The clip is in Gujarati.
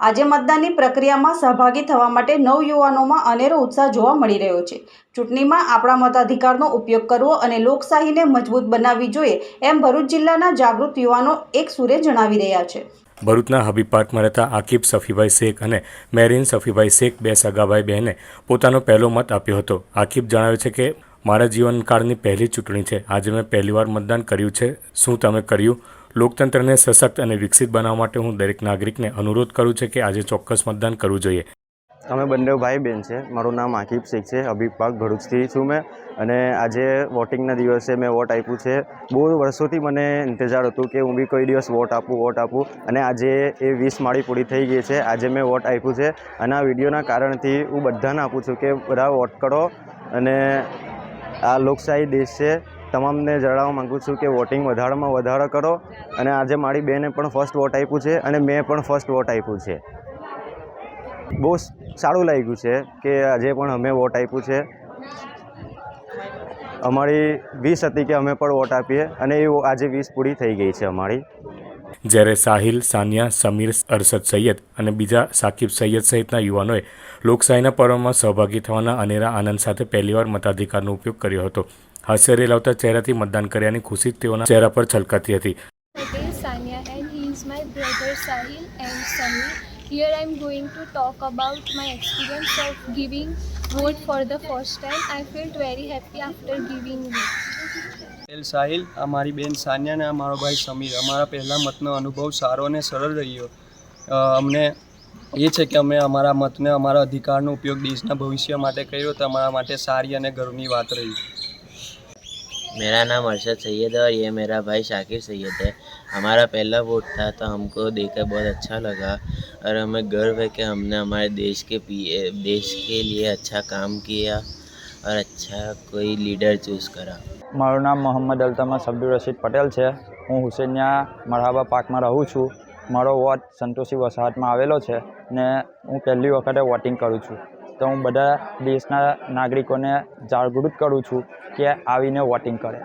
આજે મતદાનની પ્રક્રિયામાં સહભાગી થવા માટે નવયુવાનોમાં અનેરો ઉત્સાહ જોવા મળી રહ્યો છે. ચૂંટણીમાં આપણા મતાધિકારનો ઉપયોગ કરવો અને લોકશાહીને મજબૂત બનાવવી જોઈએ એમ ભરૂચ જિલ્લાના જાગૃત યુવાનો એક સુરે જણાવી રહ્યા છે. ભરૂચના હબીબ રહેતા આકીબ સફીભાઈ શેખ અને મેરીન સફીભાઈ શેખ બે સગાભાઈ બહેને પોતાનો પહેલો મત આપ્યો હતો. આકીબ જણાવે છે કે, મારા જીવનકાળની પહેલી ચૂંટણી છે. આજે મેં પહેલીવાર મતદાન કર્યું છે. શું તમે કર્યું? લોકતંત્રને સશક્ત અને વિકસિત બનાવવા માટે હું દરેક નાગરિકને અનુરોધ કરું છું કે આજે ચોક્કસ મતદાન કરવું જોઈએ. અમે બંને ભાઈ બહેન છે. મારું નામ આકીબ શેખ છે હબીબ પાર્ક ભરૂચથી છું મેં. અને આજે વોટિંગના દિવસે મેં વોટ આપ્યું છે. બહુ વર્ષોથી મને ઇંતજાર હતું કે હું બી કોઈ દિવસ વોટ આપું વોટ આપું. અને આજે એ વીસ માળી પૂરી થઈ ગઈ છે. આજે મેં વોટ આપ્યું છે. અને આ વિડીયોના કારણથી હું બધાને આપું છું કે બધા વોટ કરો. અને આ લોકશાહી દેશ છે. તમામને જણાવવા માગું છું કે વોટિંગ વધારામાં વધારો કરો અને આજે મારી બેને પણ ફર્સ્ટ વોટ આપ્યું છે અને મેં પણ ફર્સ્ટ વોટ આપ્યું છે. બહુ સારું લાગ્યું છે કે આજે પણ અમે વોટ આપ્યું છે. અમારી વીસ હતી કે અમે પણ વોટ આપીએ અને એ આજે વીસ પૂરી થઈ ગઈ છે અમારી. જ્યારે સાહિલ, સાનિયા, સમીર, અરશદ સૈયદ અને બીજા સાકિબ સૈયદ સહિતના યુવાનોએ લોકશાહીના પર્વમાં સહભાગી થવાના અનેરા આનંદ સાથે પહેલીવાર મતાધિકારનો ઉપયોગ કર્યો હતો. હાસ્ય લાવતા ચહેરાથી મતદાન કર્યાની ખુશી તેઓના ચહેરા પર છલકાતી હતી. Here I am going to talk about my experience of giving vote for the first time. I felt very happy after giving vote. એલ સાહિલ આ મારી બેન સાનિયા અને આ મારો ભાઈ સમીર અમારા પહેલા મતનો અનુભવ સારો અને સરળ રહ્યો અમને એ છે કે અમે અમારા મતને અમારા અધિકારનો ઉપયોગ દેશના ભવિષ્ય માટે કર્યો તો અમારા માટે સારી અને ગર્વની વાત રહી मेरा नाम अरशद सैयद है और ये मेरा भाई शाकिर सैयद है हमारा पहला वोट था तो हमको देखकर बहुत अच्छा लगा और हमें गर्व है कि हमने हमारे देश के पी देश के लिए अच्छा काम किया और अच्छा कोई लीडर चूज़ करा મારું નામ મોહમ્મદ અલ્તમસ અબ્દુલ રશીદ પટેલ છે હું હુસેનિયા મરહાબા પાર્કમાં રહું છું મારો વોટ સંતોષી વસાહતમાં આવેલો છે ને હું પહેલી વખતે વોટિંગ કરું છું તો હું બધા દેશના નાગરિકોને જાગૃત કરું છું કે આવીને વોટિંગ કરે.